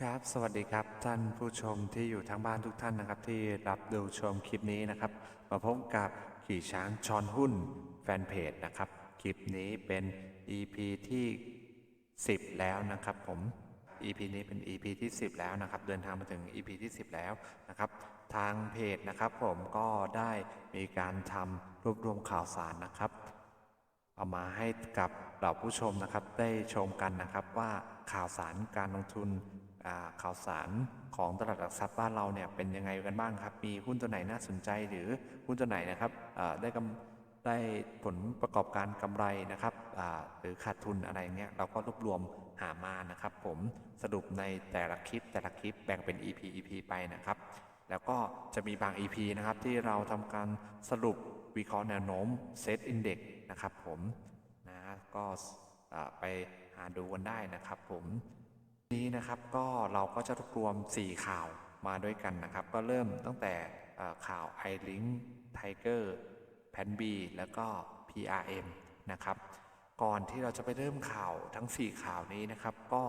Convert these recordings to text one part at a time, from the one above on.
ครับ สวัสดีครับท่านผู้ชมที่อยู่ทางบ้านทุกท่านนะครับ ที่รับดูชมคลิปนี้นะครับ มาพบกับขี่ช้างชอนหุ้น แฟนเพจนะครับ คลิปนี้เป็น EP ที่ 10 แล้วนะครับผม EP นี้เป็น EP ที่ 10 แล้วนะครับ เดินทางมาถึง EP ที่ 10 แล้วนะครับ ทางเพจนะครับผมก็ได้มีการทำรวบรวมข่าวสารนะครับ เอามาให้กับเหล่าผู้ชมนะครับได้ชมกันนะครับว่าข่าวสารการลงทุนข่าวสารของตลาดหลักทรัพย์บ้านเราเนี่ยเป็นยังไงกันบ้างครับ มีหุ้นตัวไหนน่าสนใจหรือหุ้นตัวไหนนะครับได้กำ ได้ผลประกอบการกำไรนะครับหรือขาดทุนอะไรเงี้ยเราก็รวบรวมหามานะครับ ผมสรุปในแต่ละคลิปแต่ละคลิปแบ่งเป็น EP EP ไปนะครับ แล้วก็จะมีบาง EP นะครับที่เราทำการสรุปวิเคราะห์แนวโน้มเซตอินเด็กนะครับ ผมนะก็ไปหาดูกันได้นะครับ ผมนี้นะครับก็เราก็จะรวบรวม 4 ข่าวมาด้วยกันนะครับ ก็เริ่มตั้งแต่อ่าข่าว i l i n k Tiger แพน B แล้วก็ PRM นะครับ ก่อนที่เราจะไปเริ่มข่าวทั้ง 4 ข่าวนี้นะครับ ก็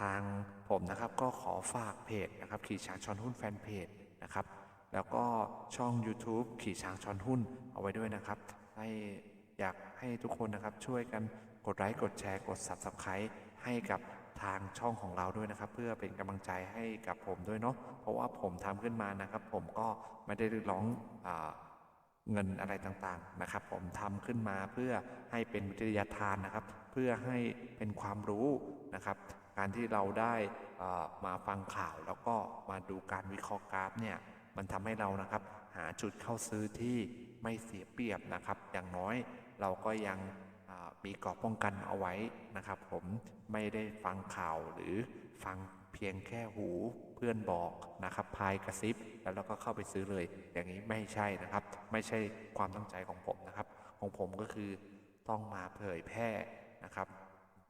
ทางผมนะครับก็ขอฝากเพจนะครับ ขี่ช้างชอนหุ้นแฟนเพจนะครับ แล้วก็ช่อง YouTube ขี่ช้างชอนหุ้นเอาไว้ด้วยนะครับ ให้อยากให้ทุกคนนะครับช่วยกันกดไลค์กดแชร์กด Subscribe ให้กับทางช่องของเราด้วยนะครับ เพื่อเป็นกำลังใจให้กับผมด้วยเนาะเพราะว่าผมทำขึ้นมานะครับ ผมก็ไม่ได้ร้องอา เงินอะไรต่างๆนะครับ ผมทำขึ้นมาเพื่อให้เป็นวิทยาทานนะครับ เพื่อให้เป็นความรู้นะครับ การที่เราได้มาฟังข่าวแล้วก็มาดูการวิเคราะห์กราฟเนี่ยมันทำให้เรานะครับ หาจุดเข้าซื้อที่ไม่เสียเปรียบนะครับ อย่างน้อยเราก็ยังมีเกราะป้องกันเอาไว้นะครับ ผมไม่ได้ฟังข่าวหรือฟัง เพียงแค่หูเพื่อนบอกนะครับพายกระซิบ แล้วเราก็เข้าไปซื้อเลย อย่างนี้ไม่ใช่นะครับ ไม่ใช่ความตั้งใจของผมนะครับ ของผมก็คือต้องมาเผยแพร่นะครับ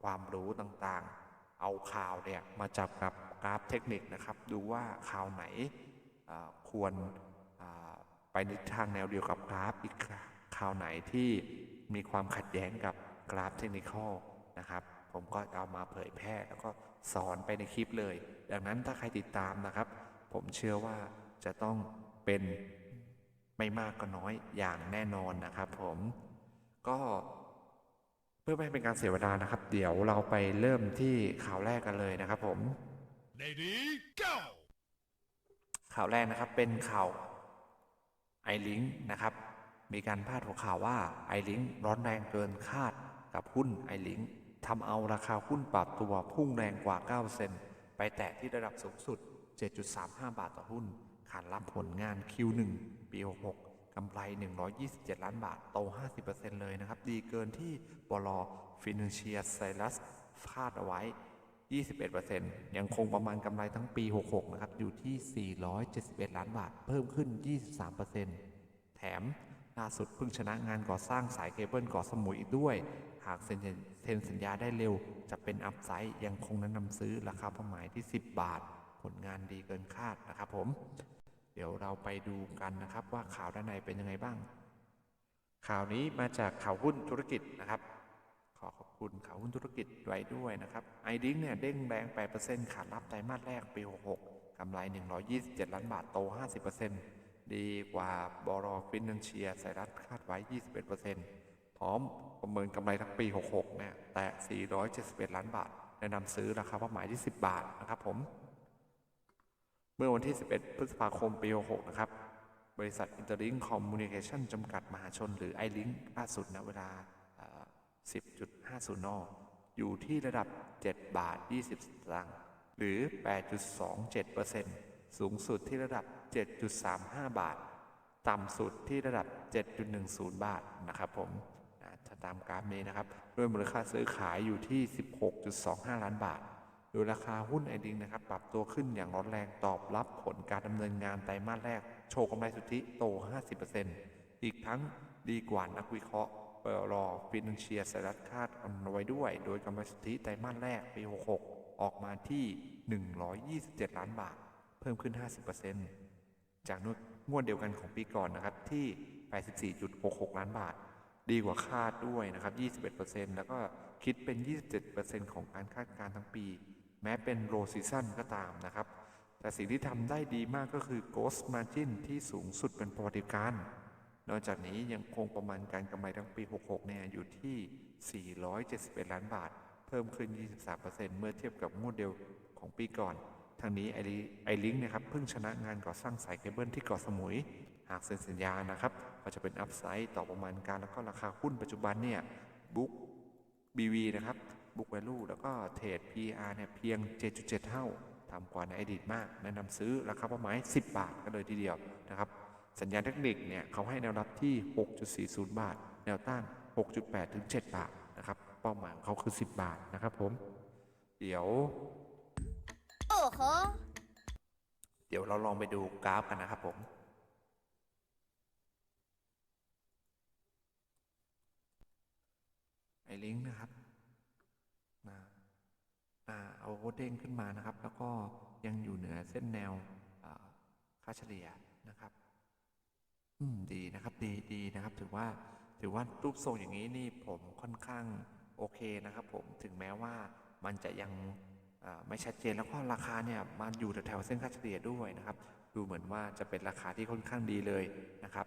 ความรู้ต่างๆ เอาข่าวเนี่ยมาจับกับกราฟเทคนิคนะครับ ดูว่าข่าวไหนควรไปในทางแนวเดียวกับกราฟอีกข่าวไหนที่มีความขัดแย้งกับกราฟเทคนิคนะครับ ผมก็เอามาเผยแพร่แล้วก็ สอนไปในคลิปเลย ดังนั้นถ้าใครติดตามนะครับ ผมเชื่อว่าจะต้องเป็นไม่มากก็น้อยอย่างแน่นอนนะครับผมก็เพื่อไม่ให้เป็นการเสียเวลานะครับ เดี๋ยวเราไปเริ่มที่ข่าวแรกกันเลยนะครับผม Lady, go! ข่าวแรกนะครับเป็นข่าวไอลิงนะครับ มีการพาดหัวข่าวว่าไอลิงร้อนแรงเกินคาดกับหุ้นไอลิง ทำเอาราคาหุ้นปรับตัวพุ่งแรงกว่า9%ไปแตะที่ระดับสูงสุด 7.35 บาทต่อหุ้นขานรับผลงาน Q1 ปี 66กำไร 127 ล้านบาท โต 50%เลยนะครับ ดีเกินที่บลฟินเชียไซรัสคาดเอาไว้ 21%ยังคงประมาณกำไรทั้งปี 66 นะครับ อยู่ที่ 471 ล้านบาท เพิ่มขึ้น 23%แถม ล่าสุดเพิ่งชนะงานก่อสร้างสายเคเบิลกาะสมุยอีกด้วย หากเซ็นเซ็นสัญญาได้เร็ว จะเป็นอัพไซด์ยังคงแนะนำซื้อราคาเป้าหมายที่ 10 บาท ผลงานดีเกินคาดนะครับผม เดี๋ยวเราไปดูกันนะครับว่าข่าวด้านในเป็นยังไงบ้าง ข่าวนี้มาจากข่าวหุ้นธุรกิจนะครับ ขอขอบคุณข่าวหุ้นธุรกิจไว้ด้วยนะครับไอดิ้งเนี่ยเด้งแบง8%ขาดรับไตรมาสแรกปี 66กำไร 127 ล้านบาทโต 50% ดีกว่าบรอฟินแลนเชียไซรัสคาดไว้ 21%พร้อมประเมินกำไรทั้งปี 66 เนี่ย แต่ 471 ล้านบาท แนะนำซื้อราคาเป้าหมายที่ 10 บาทนะครับผม เมื่อวันที่ 11 พฤษภาคมปี 66 นะครับ บริษัท Interlink Communication จำกัดมหาชน หรือ iLink ล่าสุดณเวลา 10.50 น อยู่ที่ระดับ 7 บาท 20สตางค์หรือ 8.27%สูงสุดที่ระดับ 7.35 บาท ต่ำสุดที่ระดับ 7.10 บาทนะครับผมถ้าตามกราฟนี้นะครับ ด้วยมูลค่าซื้อขายอยู่ที่ 16.25 ล้านบาท โดยราคาหุ้นไอดิงนะครับ ปรับตัวขึ้นอย่างร้อนแรงตอบรับผลการดำเนินงานไตรมาสแรก โชว์กำไรสุทธิโต 50%อีกทั้งดีกว่านักวิเคราะห์ปรอฟินเชียสรัดคาดเอาไว้ด้วย โดยกำไรสุทธิไตรมาสแรกปี 66 ออกมาที่ 127 ล้านบาท เพิ่มขึ้น 50% จากงวดเดียวกันของปีก่อนนะครับที่ 84.66 ล้านบาท ดีกว่าคาดด้วยนะครับ 21%แล้วก็คิดเป็น 27%ของการคาดการณ์ทั้งปี แม้เป็นโรซีซั o นก็ตามนะครับ แต่สิ่งที่ทำได้ดีมากก็คือ Ghost Margin ที่สูงสุดเป็นประวัติการนอกจากนี้ยังคงประมาณการกำไรทั้งปี 66 เนี่ยอยู่ที่ 471 ล้านบาท เพิ่มขึ้น 23%เมื่อเทียบกับงวดเดียวของปีก่อน ทางนี้ไอลิไอลิงนะครับเพิ่งชนะงานก่อสร้างสายเคเบิลที่เกาะสมุย หากเซ็นสัญญานะครับ ก็จะเป็นอัพไซด์ต่อประมาณการแล้วก็ราคาหุ้นปัจจุบันเนี่ยบุ๊ก BV นะครับ Book Value แล้วก็เทรด PR เนี่ยเพียง 7.7 เท่าต่ำกว่าในอดีตมากแนะนำซื้อราคาเป้าหมาย 10 บาทกันเลยทีเดียวนะครับสัญญาณเทคนิคเนี่ยเขาให้แนวรับที่ 6.40 บาท แนวต้าน 6.8 ถึง 7 บาทนะครับเป้าหมายของเขาคือ 10 บาทนะครับผม เดี๋ยว โหเดี๋ยวเราลองไปดูกราฟกันนะครับผม ไอ้ลิงก์นะครับนะอ่าเอาเด้งขึ้นมานะครับ แล้วก็ยังอยู่เหนือเส้นแนวค่าเฉลี่ยนะครับ อืมดีนะครับ ดีดีนะครับ ถือว่าถือว่ารูปทรงอย่างนี้นี่ผมค่อนข้างโอเคนะครับ ผมถึงแม้ว่ามันจะยัง ไม่ชัดเจนแล้วก็ราคาเนี่ยมาอยู่แถวๆเส้นค่าเฉลี่ยด้วยนะครับ ดูเหมือนว่าจะเป็นราคาที่ค่อนข้างดีเลยนะครับ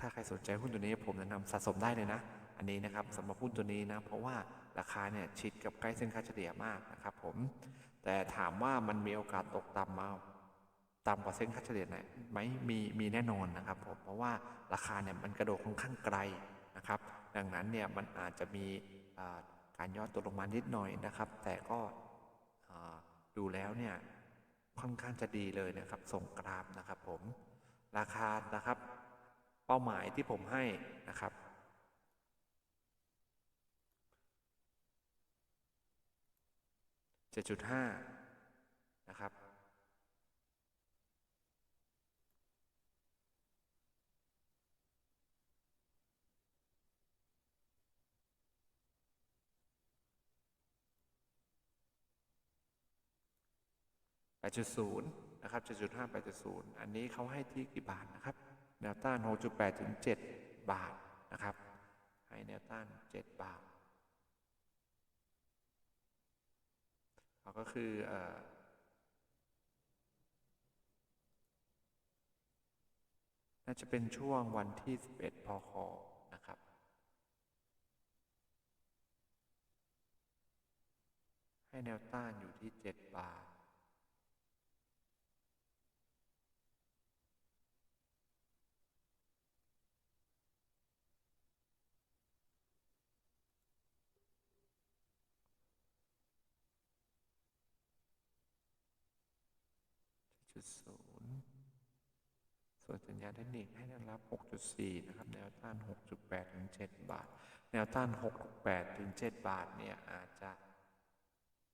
ถ้าใครสนใจหุ้นตัวนี้ผมแนะนำสะสมได้เลยนะ อันนี้นะครับสำหรับหุ้นตัวนี้นะเพราะว่าราคาเนี่ยชิดกับใกล้เส้นค่าเฉลี่ยมากนะครับ ผม แต่ถามว่ามันมีโอกาสตกต่ำมาต่ำกว่าเส้นค่าเฉลี่ยไหนไหมมีมีแน่นอนนะครับผมเพราะว่าราคาเนี่ยมันกระโดดค่อนข้างไกลนะครับ ดังนั้นเนี่ยมันอาจจะมีอ่า การย่อตัวลงมานิดหน่อยนะครับ แต่ก็ดูแล้วเนี่ยค่อนข้างจะดีเลยนะครับส่งกราฟนะครับผมราคานะครับ เป้าหมายที่ผมให้นะครับ7.5นะครับ 8.0 นะครับ 7.5 8.0 อันนี้เขาให้ที่กี่บาทนะครับ แนวต้าน 6.8 ถึง 7 บาทนะครับ ให้แนวต้าน 7 บาทเขาก็คืออน่าจะเป็นช่วงวันที่ 11 พค นะครับให้แนวต้านอยู่ที่ 7 บาท จุดศูนย์ส่วนสัญญาณเทคนิคให้แนวรับ 6.4 นะครับ แนวต้าน 6.8 ถึง 7 บาท แนวต้าน 6.8 ถึง 7 บาท เนี่ย อาจจะ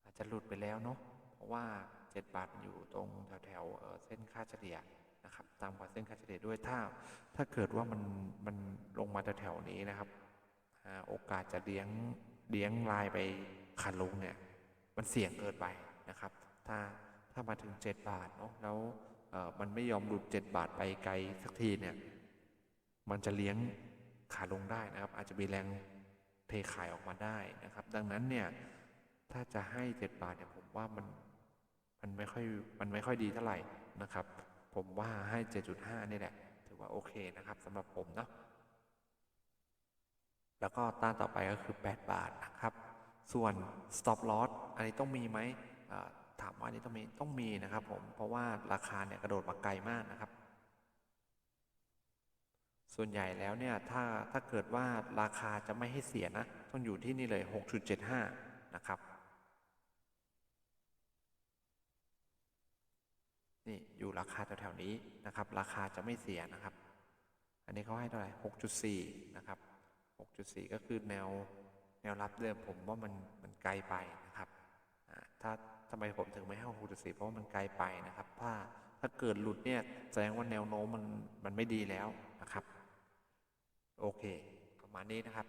อาจจะหลุดไปแล้วเนาะ เพราะว่า 7 บาทมันอยู่ตรงแถวแถวๆเส้นค่าเฉลี่ยนะครับตามกว่าเส้นค่าเฉลี่ยด้วยถ้า ถ้าเกิดว่ามัน มันลงมาแถวแถวๆนี้นะครับอ่าโอกาสจะเลี้ยง เลี้ยงลายไปขาลงเนี่ย มันเสี่ยงเกินไปนะครับ ถ้า ถ้ามาถึง 7 บาทเนาะแล้วมันไม่ยอมหลุด 7 บาทไปไกลสักทีเนี่ย มันจะเลี้ยงขาลงได้นะครับ อาจจะมีแรงเทขายออกมาได้นะครับ ดังนั้นเนี่ยถ้าจะให้ 7 บาทเนี่ยผมว่ามันมันไม่ค่อยมันไม่ค่อยดีเท่าไหร่นะครับ ผมว่าให้ 7.5 นี่แหละ ถือว่าโอเคนะครับสำหรับผมเนาะแล้วก็ต้านต่อไปก็คือ 8 บาทนะครับ ส่วน stop loss อันนี้ต้องมีไหม ถามว่านนี้ต้องมีต้องมีนะครับผมเพราะว่าราคาเนี่ยกระโดดมาไกลมากนะครับ ส่วนใหญ่แล้วเนี่ยถ้าถ้าเกิดว่าราคาจะไม่ให้เสียนะ ต้องอยู่ที่นี่เลย 6.75 นะครับ นี่อยู่ราคาแถวๆนี้นะครับ ราคาจะไม่เสียนะครับ อันนี้เขาให้เท่าไหร่ 6.4 นะครับ 6.4 ก็คือแนวแนวรับเดิมผมว่ามันมันไกลไปนะครับถ้า ทำไมผมถึงไม่ให้6.4เพราะว่ามันไกลไปนะครับ ถ้าถ้าเกิดหลุดเนี่ยแสดงว่าแนวโน้มมันมันไม่ดีแล้วนะครับ โอเค ประมาณนี้นะครับ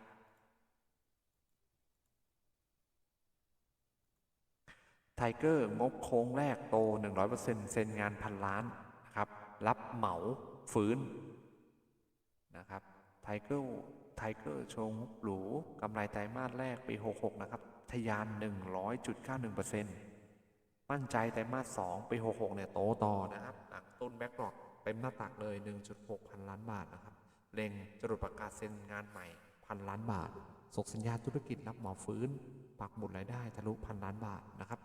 ไทเกอร์งบโค้งแรกโต 100%เซ็นงานพันล้านนะครับ รับเหมาฟื้นนะครับไทเกอร์ไทเกอร์โชว์งหรูกำไรไตรมาสแรกปี 66 นะครับ ทะยาน 100.91% มั่นใจไตรมาส2ปี 66 เนี่ยโตต่อนะครับหลังต้นแบ็กหลอกเต็มหน้าตักเลย 1.6 พันล้านบาทนะครับเล็งจรดประกาศเซ็นงานใหม่พันล้านบาทส่งสัญญาธุรกิจรับหมาฟื้น ปักหมุดรายได้ทะลุพันล้านบาทนะครับ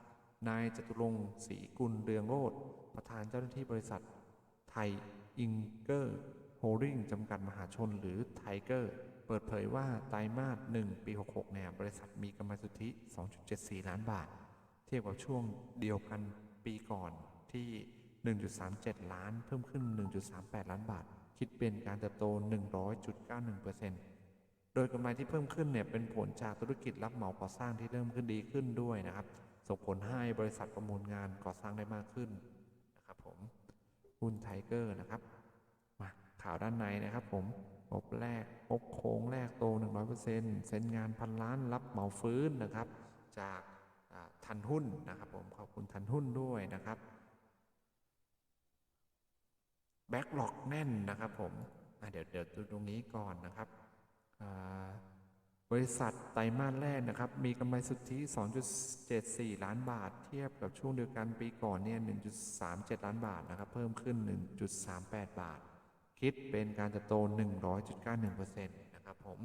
นายจตุรงศรีกุลเรืองโรธประธานเจ้าหน้าที่บริษัท ไทยอิงเกอร์โฮลดิ้งจำกัดมหาชนหรือไทเกอร์เปิดเผยว่าไตรมาส 1 ปี 66 เนี่ย บริษัทมีกำไรสุทธิ 2.74 ล้านบาท ทียบกับช่วงเดียวกันปีก่อนที่ 1.37 ล้านเพิ่มขึ้น 1.38 ล้านบาท คิดเป็นการเติบโต 100.91%โดยกำไรที่เพิ่มขึ้นเนี่ยเป็นผลจากธุรกิจรับเหมาก่อสร้างที่เริ่มขึ้นดีขึ้นด้วยนะครับ ส่งผลให้บริษัทประมูลงานก่อสร้างได้มากขึ้นนะครับผมหุ้นไทเกอร์นะครับ มาข่าวด้านในนะครับผมงบแรกงบโค้งแรกโต 100%เซ็นงานพันล้านรับเหมาฟื้นนะครับ จาก ทันหุ้นนะครับผมขอบคุณทันหุ้นด้วยนะครับแบ็กหลอกแน่นนะครับผมเดี๋ยวเดี๋ยวดูตรงนี้ก่อนนะครับ บริษัทไตรมาสแรกนะครับ มีกำไรสุทธิ 2.74 ล้านบาท เทียบกับช่วงเดียวกันปีก่อนเนี่ย 1.37 ล้านบาทนะครับ เพิ่มขึ้น 1.38 บาท คิดเป็นการเติบโต 100.91%นะครับผม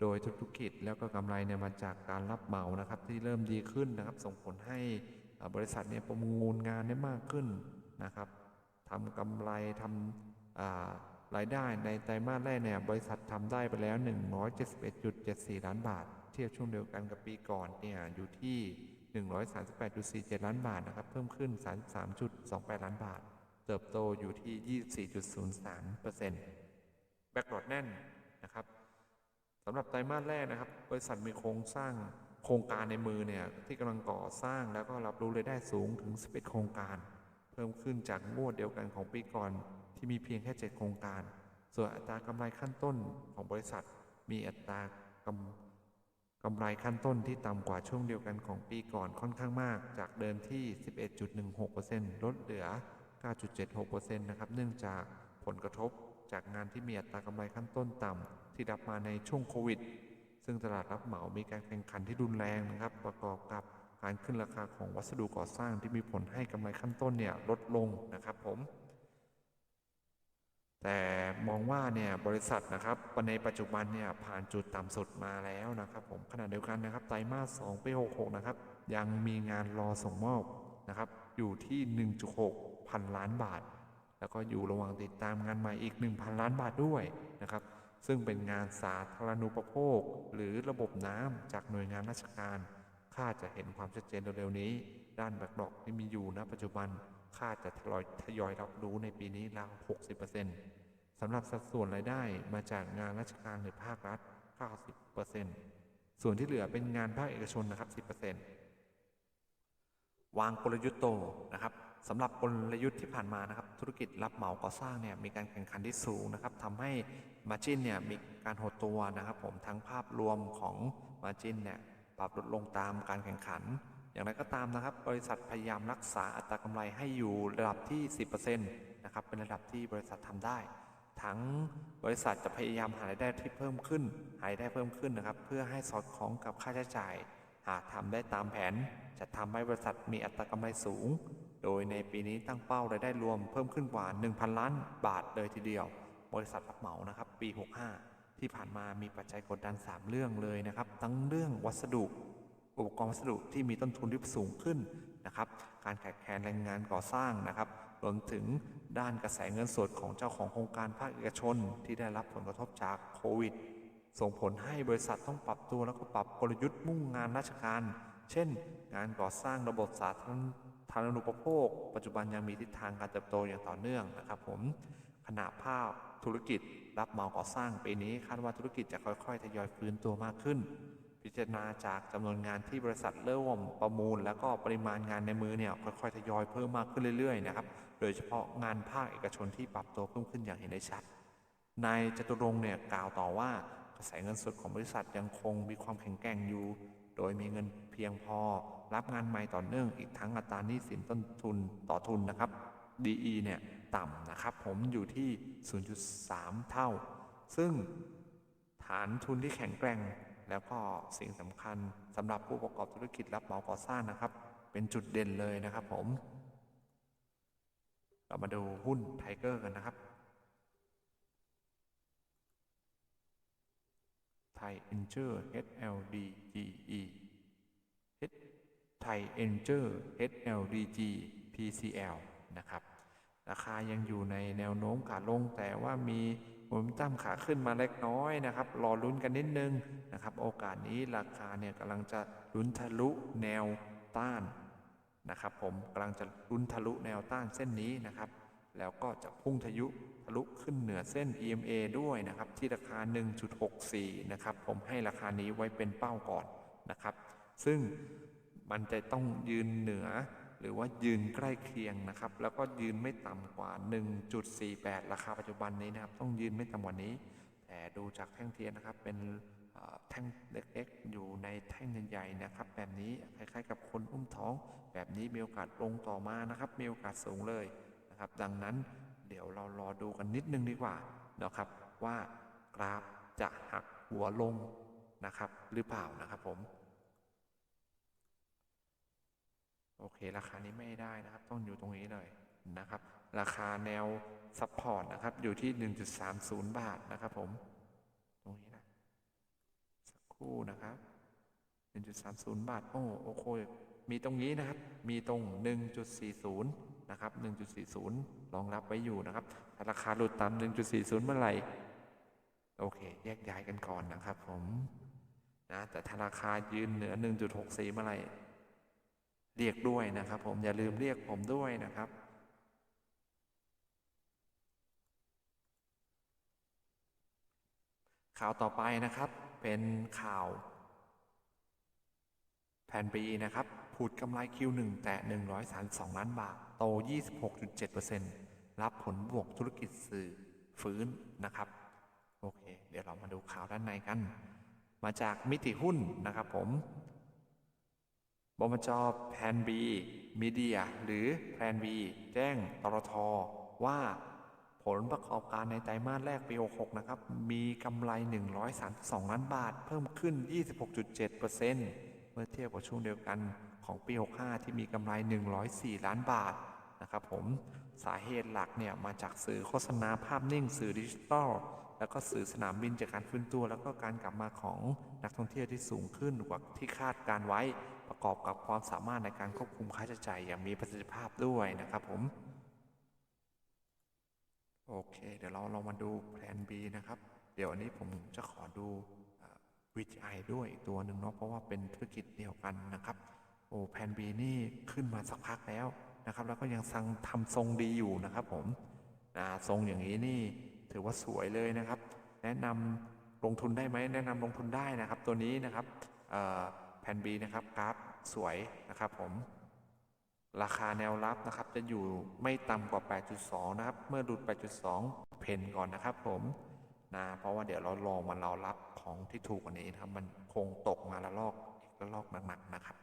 โดยธุรกิจแล้วก็กำไรเนี่ยมาจากการรับเหมานะครับ ที่เริ่มดีขึ้นนะครับ ส่งผลให้บริษัทเนี่ยประมูลงานได้มากขึ้นนะครับทำกำไรทำอ่ารายได้ในไตรมาสแรกเนี่ยบริษัททำได้ไปแล้ว 171.74 ล้านบาท เทียบช่วงเดียวกันกับปีก่อนเนี่ยอยู่ที่ 138.47 ล้านบาทนะครับ เพิ่มขึ้น 33.28 ล้านบาท เติบโตอยู่ที่ 24.03%แบกหลอดแน่นนะครับ สำหรับไตรมาสแรกนะครับ บริษัทมีโครงสร้างโครงการในมือเนี่ยที่กำลังก่อสร้างแล้วก็รับรู้รายได้สูงถึง 11 โครงการ เพิ่มขึ้นจากงวดเดียวกันของปีก่อนที่มีเพียงแค่ 7 โครงการ ส่วนอัตรากำไรขั้นต้นของบริษัท มีอัตรากำกำไรขั้นต้นที่ต่ำกว่าช่วงเดียวกันของปีก่อนค่อนข้างมาก จากเดิมที่ 11.16%ลดเหลือ 9.76%นะครับเนื่องจากผลกระทบ จากงานที่มีอัตรากำไรขั้นต้นต่ำที่รับมาในช่วงโควิด ซึ่งตลาดรับเหมามีการแข่งขันที่รุนแรงนะครับ ประกอบกับการขึ้นราคาของวัสดุก่อสร้างที่มีผลให้กำไรขั้นต้นเนี่ยลดลงนะครับผม แต่มองว่าเนี่ยบริษัทนะครับในปัจจุบันเนี่ยผ่านจุดต่ำสุดมาแล้วนะครับ ผมขณะเดียวกันนะครับไตรมาส2ปี66นะครับยังมีงานรอส่งมอบนะครับอยู่ที่ 1.6 พันล้านบาท แล้วก็อยู่ระหว่างติดตามงานใหม่อีก 1,000 ล้านบาทด้วยนะครับ ซึ่งเป็นงานสาธารณูปโภค หรือระบบน้ำจากหน่วยงานราชการคาดจะเห็นความชัดเจนเร็วๆนี้ ด้านแบกดอกที่มีอยู่ณปัจจุบันคาดจะทยอยทยอยรับรู้ในปีนี้ราว 60%สำหรับสัดส่วนรายได้มาจากงานราชการหรือภาครัฐ 90%ส่วนที่เหลือเป็นงานภาคเอกชนนะครับ 10%วางกลยุทธ์โตนะครับสำหรับกลยุทธ์ที่ผ่านมานะครับ ธุรกิจรับเหมาก่อสร้างเนี่ยมีการแข่งขันที่สูงนะครับทำให้มาจินเนี่ยมีการหดตัวนะครับ ผมทั้งภาพรวมของมาจินเนี่ยปรับลดลงตามการแข่งขัน อย่างไรก็ตามนะครับ บริษัทพยายามรักษาอัตรากำไรให้อยู่ระดับที่ 10%นะครับเป็นระดับที่บริษัททำได้ ทั้งบริษัทจะพยายามหารายได้ที่เพิ่มขึ้น หารายได้เพิ่มขึ้นนะครับ เพื่อให้สอดคล้องกับค่าใช้จ่าย หากทำได้ตามแผนจะทำให้บริษัทมีอัตรากำไรสูง โดยในปีนี้ตั้งเป้ารายได้รวมเพิ่มขึ้นกว่า 1,000 ล้านบาทเลยทีเดียว บริษัทรับเหมานะครับ ปี 65 ที่ผ่านมามีปัจจัยกดดัน 3 เรื่องเลยนะครับ ทั้งเรื่องวัสดุ อุปกรณ์วัสดุที่มีต้นทุนที่สูงขึ้นนะครับ การขาดแคลนแรงงานก่อสร้างนะครับ รวมถึงด้านกระแสเงินสดของเจ้าของโครงการภาคเอกชน ที่ได้รับผลกระทบจากโควิด ส่งผลให้บริษัทต้องปรับตัวแล้วก็ปรับกลยุทธ์มุ่งงานราชการ เช่น งานก่อสร้างระบบสาธารณ ธานรณูปโภค ปัจจุบันยังมีทิศทางการเติบโตอย่างต่อเนื่องนะครับผมขณะภาพธุรกิจรับเหมาก่อสร้างปีนี้คาดว่าธุรกิจจะค่อยๆทยอยฟื้นตัวมากขึ้น พิจารณาจากจำนวนงานที่บริษัทเริ่มประมูล แล้วก็ปริมาณงานในมือเนี่ยค่อยๆทยอยเพิ่มมากขึ้นเรื่อยๆนะครับโดยเฉพาะงานภาคเอกชนที่ปรับตัวเพิ่มขึ้นอย่างเห็นได้ชัดนายจตุรงค์เนี่ยกล่าวต่อว่ากระแสเงินสดของบริษัทยังคงมีความแข็งแกร่งอยู่ โดยมีเงินเพียงพอ รับงานใหม่ต่อเนื่องอีกทั้งอัตราหนี้สินต้นทุนต่อทุนนะครับ DE เนี่ยต่ำนะครับ ผมอยู่ที่ 0.3 เท่า ซึ่งฐานทุนที่แข็งแกร่ง แล้วก็สิ่งสำคัญสำหรับผู้ประกอบธุรกิจรับเหมาก่อสร้างนะครับ เป็นจุดเด่นเลยนะครับผม เรามาดูหุ้นไทเกอร์กันนะครับไทยเอ็นเจอร์ HLDGE ไทยเอ็นเจอร์ HLDG PCL นะครับ ราคายังอยู่ในแนวโน้มขาลง แต่ว่ามีโมเมนตัมขาขึ้นมาเล็กน้อยนะครับ รอลุ้นกันนิดนึงนะครับ โอกาสนี้ราคาเนี่ยกำลังจะลุ้นทะลุแนวต้านนะครับผมกำลังจะลุ้นทะลุแนวต้านเส้นนี้นะครับ แล้วก็จะพุ่งทะยุทะลุขึ้นเหนือเส้น EMA ด้วยนะครับ ที่ราคา 1.64 นะครับ ผมให้ราคานี้ไว้เป็นเป้าก่อนนะครับ ซึ่ง มันจะต้องยืนเหนือ หรือว่ายืนใกล้เคียงนะครับ แล้วก็ยืนไม่ต่ำกว่า 1.48 ราคาปัจจุบันนี้นะครับ ต้องยืนไม่ต่ำกว่านี้ แต่ดูจากแท่งเทียนนะครับ เป็นแท่งเล็กๆ อยู่ในแท่งใหญ่ๆนะครับ แบบนี้คล้ายๆ กับคนอุ้มท้อง แบบนี้มีโอกาสลงต่อมานะครับ มีโอกาสสูงเลยนะครับ ดังนั้นเดี๋ยวเรารอดูกันนิดนึงดีกว่านะครับ ว่ากราฟจะหักหัวลงนะครับ หรือเปล่านะครับผม โอเค ราคานี้ไม่ได้นะครับ ต้องอยู่ตรงนี้เลยนะครับ ราคาแนวซัพพอร์ตนะครับ อยู่ที่ 1.30 บาทนะครับผม ตรงนี้นะ สักครู่นะครับ 1.30 บาท โอ้โอเค มีตรงนี้นะครับ มีตรง 1.40 นะครับ 1.40 รองรับไว้อยู่นะครับ ถ้าราคาหลุดต่ำ1.40 เมื่อไหร่ โอเค แยกย้ายกันก่อนนะครับผม นะ แต่ถ้าราคายืนเหนือ 1.64 เมื่อไหร่ เรียกด้วยนะครับ ผมอย่าลืมเรียกผมด้วยนะครับข่าวต่อไปนะครับ เป็นข่าวแผนปีนะครับพูดกำไร Q1 แต่ 132 ล้านบาท โต 26.7%รับผลบวกธุรกิจสื่อฟื้นนะครับ โอเค เดี๋ยวเรามาดูข่าวด้านในกัน มาจากมิติหุ้นนะครับผม บมจแพนบีมีเดีย หรือแพนบีแจ้งตรทว่าผลประกอบการในไตรมาสแรกปี 66 นะครับ มีกำไร 132 ล้านบาท เพิ่มขึ้น 26.7%เมื่อเทียบกับช่วงเดียวกันของปี 65 ที่มีกำไร 104 ล้านบาทนะครับผมสาเหตุหลักเนี่ยมาจากสื่อโฆษณาภาพนิ่งสื่อดิจิทัลแล้วก็สื่อสนามบินจากการฟื้นตัว แล้วก็การกลับมาของนักท่องเที่ยวที่สูงขึ้นกว่าที่คาดการไว้ ประกอบกับความสามารถในการควบคุมค่าใช้จ่ายอย่างมีประสิทธิภาพด้วยนะครับผม โอเค เดี๋ยวเราลองมาดูแผน B นะครับ เดี๋ยวอันนี้ผมจะขอดูเอ่อ VGI ด้วยอีกตัวหนึ่งเนาะเพราะว่าเป็นธุรกิจเดียวกันนะครับโอ้แผน B นี่ขึ้นมาสักพักแล้วนะครับ แล้วก็ยังสังทำทรงดีอยู่นะครับผมอ่าทรงอย่างนี้นี่ถือว่าสวยเลยนะครับ แนะนำลงทุนได้ไหมแนะนำลงทุนได้นะครับ ตัวนี้นะครับ น B นะครับกราฟสวยนะครับผมราคาแนวรับนะครับ จะอยู่ไม่ต่ำกว่า 8.2 นะครับ เมื่อหลุด 8.2 เพนก่อนนะครับผมนะเพราะว่าเดี๋ยวเราลองมันเรารับของที่ถูกกว่านี้นะครับมันคงตกมาละลอกอีกละลอกหนักๆนะครับ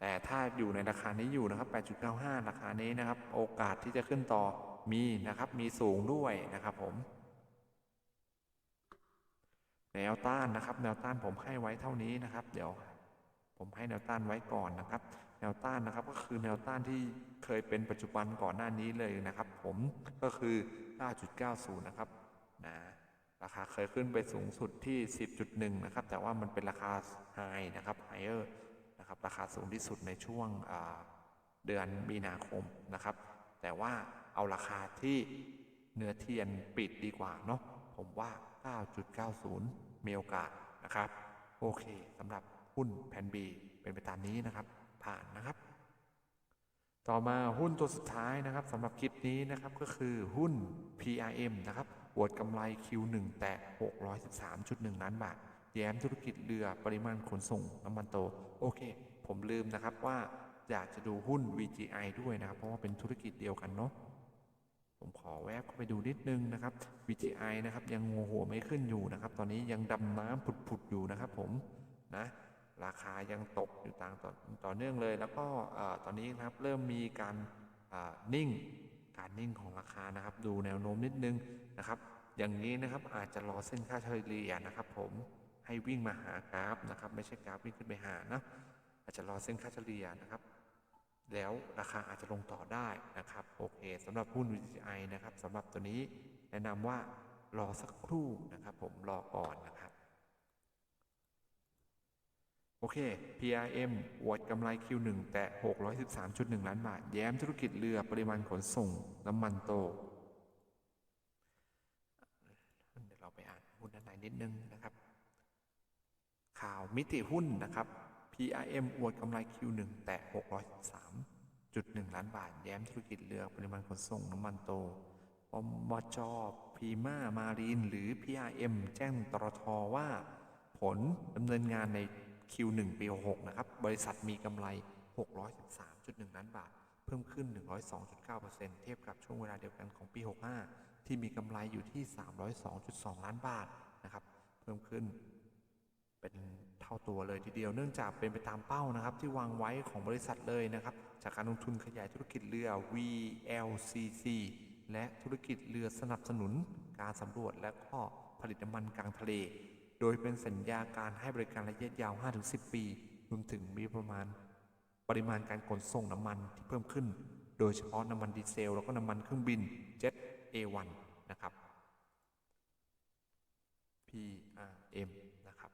แต่ถ้าอยู่ในราคานี้อยู่นะครับ 8.95 ราคานี้นะครับ โอกาสที่จะขึ้นต่อมีนะครับ มีสูงด้วยนะครับผม แนวต้านนะครับ แนวต้านผมให้ไว้เท่านี้นะครับ เดี๋ยว ผมให้แนวต้านไว้ก่อนนะครับ แนวต้านนะครับก็คือแนวต้านที่เคยเป็นปัจจุบันก่อนหน้านี้เลยนะครับ ผมก็คือ 9.90 นะครับนะราคาเคยขึ้นไปสูงสุดที่ 10.1 นะครับ แต่ว่ามันเป็นราคาไฮนะครับ higher นะครับราคาสูงที่สุดในช่วงเดือนมีนาคมนะครับ แต่ว่าเอาราคาที่เนื้อเทียนปิดดีกว่าเนาะผมว่า 9.90 มีโอกาสนะครับ โอเคสำหรับ หุ้นแผ่น B เป็นไปตามนี้นะครับ ผ่านนะครับ ต่อมาหุ้นตัวสุดท้ายนะครับสำหรับคลิปนี้นะครับก็คือหุ้น PRM นะครับอวดกำไร Q1 แตะ 613.1 ล้านบาท แย้มธุรกิจเรือปริมาณขนส่งน้ำมันโต โอเค ผมลืมนะครับว่าอยากจะดูหุ้น VGI ด้วยนะครับ เพราะว่าเป็นธุรกิจเดียวกันเนาะ ผมขอแวบเข้าไปดูนิดนึงนะครับ VGI นะครับยังงัวหัวไม่ขึ้นอยู่นะครับ ตอนนี้ยังดำน้ำผุดๆอยู่นะครับผมนะ ราคายังตกอยู่ต่างต่อต่อเนื่องเลย แล้วก็ตอนนี้นะครับเริ่มมีการนิ่งการนิ่งของราคานะครับ ดูแนวโน้มนิดนึงนะครับ อย่างนี้นะครับอาจจะรอเส้นค่าเฉลี่ยนะครับ ผมให้วิ่งมาหากราฟนะครับ ไม่ใช่กราฟวิ่งขึ้นไปหานะอาจจะรอเส้นค่าเฉลี่ยนะครับ แล้วราคาอาจจะลงต่อได้นะครับโอเคสำหรับหุ้น VGI นะครับสำหรับตัวนี้แนะนำว่ารอสักครู่นะครับ ผมรอก่อนนะครับ โอเค PRM วอดกำไร Q1 แตะ613.1 ล้านบาท แย้มธุรกิจเรือปริมาณขนส่งน้ำมันโต เดี๋ยวเราไปอ่านหุ้นด้านในนิดนึงนะครับ ข่าวมิติหุ้นนะครับ PRM อวดกำไร Q1 แตะ613.1 ล้านบาท แย้มธุรกิจเรือปริมาณขนส่งน้ำมันโตปมจพีมามารีน หรือ PRM แจ้งตรทว่า ผลดำเนินงานใน Q1 ปี66นะครับ บริษัทมีกำไร 613.1 ล้านบาท เพิ่มขึ้น 102.9%เทียบกับช่วงเวลาเดียวกันของปี 65 ที่มีกำไรอยู่ที่ 302.2 ล้านบาทนะครับ เพิ่มขึ้นเป็นเท่าตัวเลยทีเดียว เนื่องจากเป็นไปตามเป้านะครับ ที่วางไว้ของบริษัทเลยนะครับ จากการลงทุนขยายธุรกิจเรือ VLCC และธุรกิจเรือสนับสนุนการสำรวจและก็ผลิตน้ำมันกลางทะเล โดยเป็นสัญญาการให้บริการระยะยาว 5-10 ปีรวมถึงมีประมาณ ปริมาณการขนส่งน้ำมันที่เพิ่มขึ้น โดยเฉพาะน้ำมันดีเซล แล้วก็น้ำมันเครื่องบิน Jet A1 นะครับ PRM นะครับ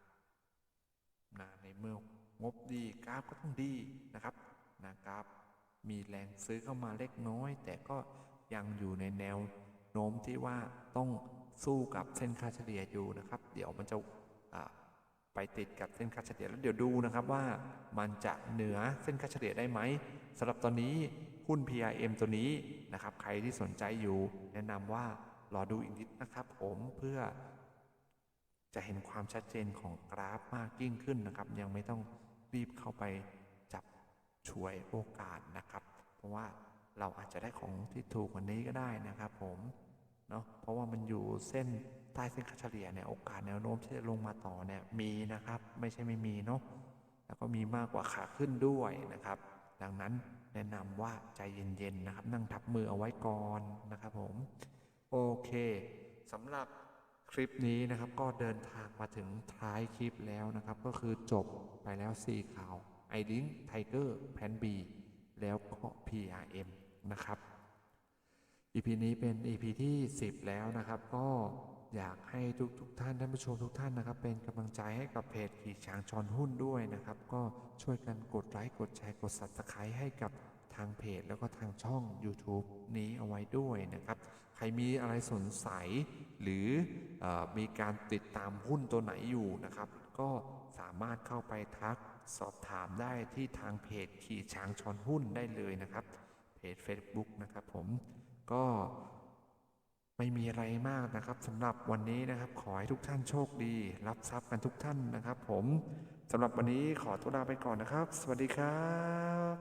นะในเมื่องบดีกราฟก็ต้องดีนะครับนะกราฟมีแรงซื้อเข้ามาเล็กน้อย แต่ก็ยังอยู่ในแนวโน้มที่ว่าต้อง สู้กับเส้นค่าเฉลี่ยอยู่นะครับ เดี๋ยวมันจะไปติดกับเส้นค่าเฉลี่ยแล้วเดี๋ยวดูนะครับว่ามันจะเหนือเส้นค่าเฉลี่ยได้ไหมสำหรับตอนนี้หุ้น PRM ตัวนี้นะครับ ใครที่สนใจอยู่ แนะนำว่ารอดูอีกนิดนะครับผมเพื่อ จะเห็นความชัดเจนของกราฟมากยิ่งขึ้นนะครับ ยังไม่ต้องรีบเข้าไปจับช่วยโอกาสนะครับ เพราะว่าเราอาจจะได้ของที่ถูกกว่านี้ก็ได้นะครับผม เนาะเพราะว่ามันอยู่เส้นใต้เส้นค่าเฉลี่ยเนี่ยโอกาสแนวโน้มที่จะลงมาต่อเนี่ยมีนะครับ ไม่ใช่ไม่มีเนาะแล้วก็มีมากกว่าขาขึ้นด้วยนะครับ ดังนั้นแนะนำว่าใจเย็นๆนะครับ นั่งทับมือเอาไว้ก่อนนะครับผมโอเคสำหรับคลิปนี้นะครับก็เดินทางมาถึงท้ายคลิปแล้วนะครับ ก็คือจบไปแล้ว 4 ข่าว i d i n Tiger Plan B แล้วก็ PRM นะครับ EP นี้เป็น EP ที่ 10 แล้วนะครับ ก็อยากให้ทุกทุกท่านท่านผู้ชมทุกท่านนะครับ เป็นกำลังใจให้กับเพจขี่ช้างชอนหุ้นด้วยนะครับ ก็ช่วยกันกดไลค์กดแชร์กด Subscribe ให้กับทางเพจแล้วก็ทางช่อง YouTube นี้เอาไว้ด้วยนะครับ ใครมีอะไรสงสัยหรือเออมีการติดตามหุ้นตัวไหนอยู่นะครับ ก็สามารถเข้าไปทักสอบถามได้ที่ทางเพจขี่ช้างชอนหุ้นได้เลยนะครับ เพจ Facebook นะครับผม ก็ไม่มีอะไรมากนะครับสำหรับวันนี้นะครับ ขอให้ทุกท่านโชคดี รับทรัพย์กันทุกท่านนะครับ ผมสำหรับวันนี้ขอตัวลาไปก่อนนะครับ สวัสดีครับ